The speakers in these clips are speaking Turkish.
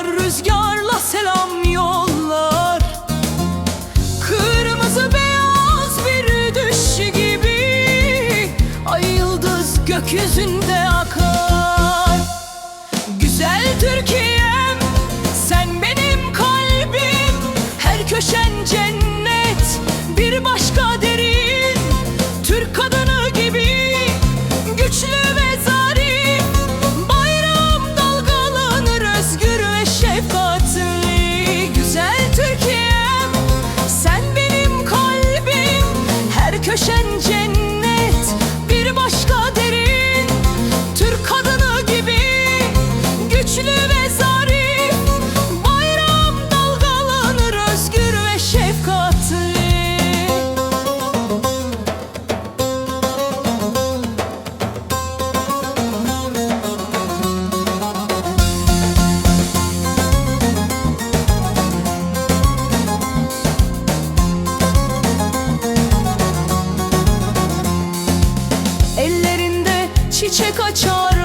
yollar Rüzgarla selam yollar. Kırmızı beyaz bir düş gibi Ay yıldız gökyüzünde akar. Güzel Türkiye'm sen benim kalbim. Her köşen cennet bir başka değil çiçek açar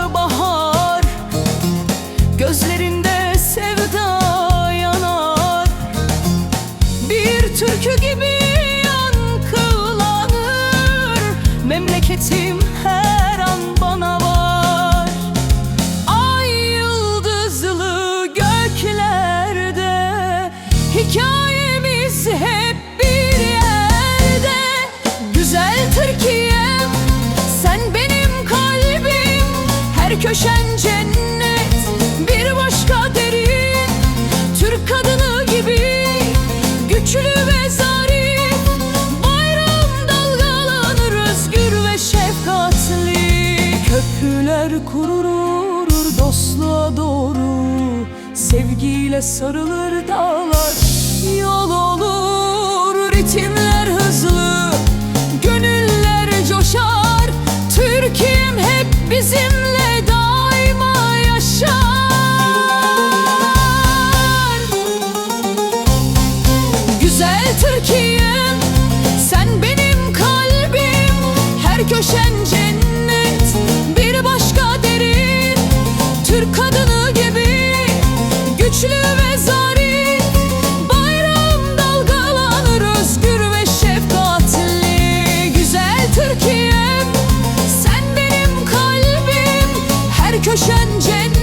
Köşen cennet bir başka derin Türk kadını gibi güçlü ve zarif. Bayram dalgalanır özgür ve şefkatli. Köprüler kurulur dostluğa doğru Sevgiyle sarılır dağlar Türkiye'm Sen benim kalbim. Her köşen cennet Bir başka derin. Türk kadını gibi Güçlü ve zarin Bayrağım dalgalanır Özgür ve şefkatli. Güzel Türkiye'm Sen benim kalbim. Her köşen cennet